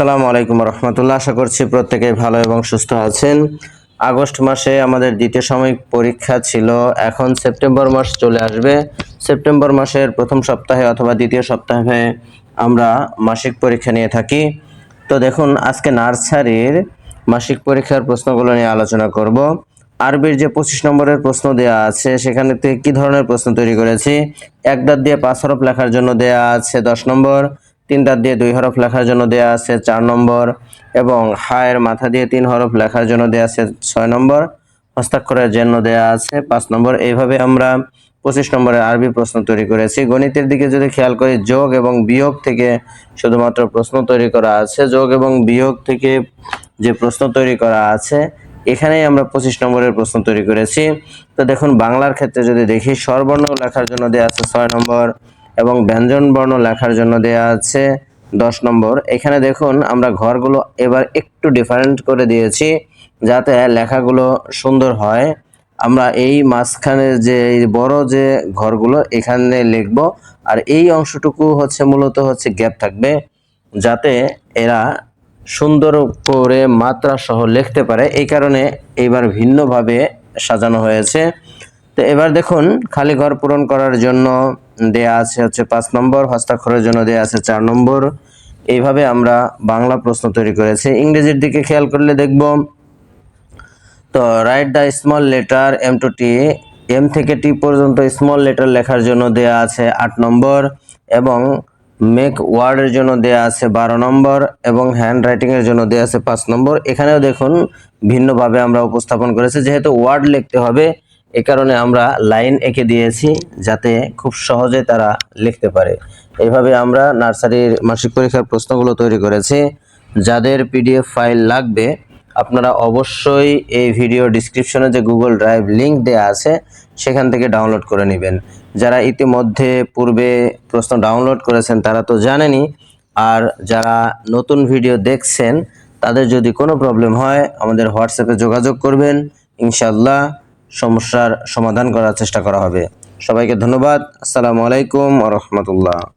আসসালামু আলাইকুম রহমতুল্লাহ। আশা করছি প্রত্যেকে ভালো এবং সুস্থ আছেন। আগস্ট মাসে আমাদের দ্বিতীয় সাময়িক পরীক্ষা ছিল। এখন সেপ্টেম্বর মাস চলে আসবে। সেপ্টেম্বর মাসের প্রথম সপ্তাহে অথবা দ্বিতীয় সপ্তাহে আমরা মাসিক পরীক্ষা নিয়ে থাকি। তো দেখুন, আজকে নার্সারির মাসিক পরীক্ষার প্রশ্নগুলো নিয়ে আলোচনা করব। আরবির যে পঁচিশ নম্বরের প্রশ্ন দেওয়া আছে, সেখানে কি ধরনের প্রশ্ন তৈরি করেছি? এক দাঁত দিয়ে পাঁচ হরফ লেখার জন্য দেয়া আছে দশ নম্বর। তিন দাঁত দিয়ে দুই হরফ লেখার জন্য দেয়া আছে চার নম্বর এবং হায়ের মাথা দিয়ে তিন হরফ লেখার জন্য দেয়া আছে ছয় নম্বর। হস্তাক্ষরের জন্য দেয়া আছে পাঁচ নম্বর। এইভাবে আমরা পঁচিশ নম্বরের আরবি প্রশ্ন তৈরি করেছি। গণিতের দিকে যদি খেয়াল করি, যোগ এবং বিয়োগ থেকে শুধুমাত্র প্রশ্ন তৈরি করা আছে। যোগ এবং বিয়োগ থেকে যে প্রশ্ন তৈরি করা আছে, এখানেই আমরা পঁচিশ নম্বরের প্রশ্ন তৈরি করেছি। তো দেখুন, বাংলার ক্ষেত্রে যদি দেখি, স্বরবর্ণ লেখার জন্য দেওয়া আছে ছয় নম্বর। এবং ব্যঞ্জন বর্ণ লেখার জন্য দেয়া আছে দশ নম্বর। এখানে দেখুন, আমরা ঘরগুলো এবার একটু ডিফারেন্ট করে দিয়েছি যাতে লেখাগুলো সুন্দর হয়। আমরা এই মাঝখানে যে বড় যে ঘরগুলো, এখানে লিখব। আর এই অংশটুকু হচ্ছে মূলত হচ্ছে গ্যাপ থাকবে যাতে এরা সুন্দর করে মাত্রা সহ লিখতে পারে। এই কারণে এবার ভিন্নভাবে সাজানো হয়েছে। তো এবার দেখুন, খালি ঘর পূরণ করার জন্য দেয়া আছে হচ্ছে পাঁচ নম্বর, হস্তাক্ষরের জন্য দেয়া আছে চার নম্বর। এইভাবে আমরা বাংলা প্রশ্ন তৈরি করেছি। ইংরেজির দিকে খেয়াল করলে দেখব। তো write the small letter M to T M থেকে টি পর্যন্ত স্মল লেটার লেখার জন্য দেয়া আছে আট নম্বর এবং মেক ওয়ার্ডের জন্য দেয়া আছে বারো নম্বর এবং হ্যান্ড রাইটিংয়ের জন্য দেয়া আছে পাঁচ নম্বর। এখানেও দেখুন, ভিন্নভাবে আমরা উপস্থাপন করেছি। যেহেতু ওয়ার্ড লিখতে হবে এ কারণে আমরা লাইন এঁকে দিয়েছি যাতে খুব সহজে তারা লিখতে পারে। এইভাবে আমরা নার্সারির মাসিক পরীক্ষার প্রশ্নগুলো তৈরি করেছি। যাদের পিডিএফ ফাইল লাগবে, আপনারা অবশ্যই এই ভিডিও ডিসক্রিপশনে যে গুগল ড্রাইভ লিংক দেওয়া আছে, সেখান থেকে ডাউনলোড করে নেবেন। যারা ইতিমধ্যে পূর্বে প্রশ্ন ডাউনলোড করেছেন, তারা তো জানেনই। আর যারা নতুন ভিডিও দেখছেন, তাদের যদি কোনো প্রবলেম হয়, আমাদের হোয়াটসঅ্যাপে যোগাযোগ করবেন। ইনশাল্লাহ সমস্যার সমাধান করার চেষ্টা করা হবে। সবাইকে ধন্যবাদ। আসসালামু আলাইকুম রহমতুল্লাহ।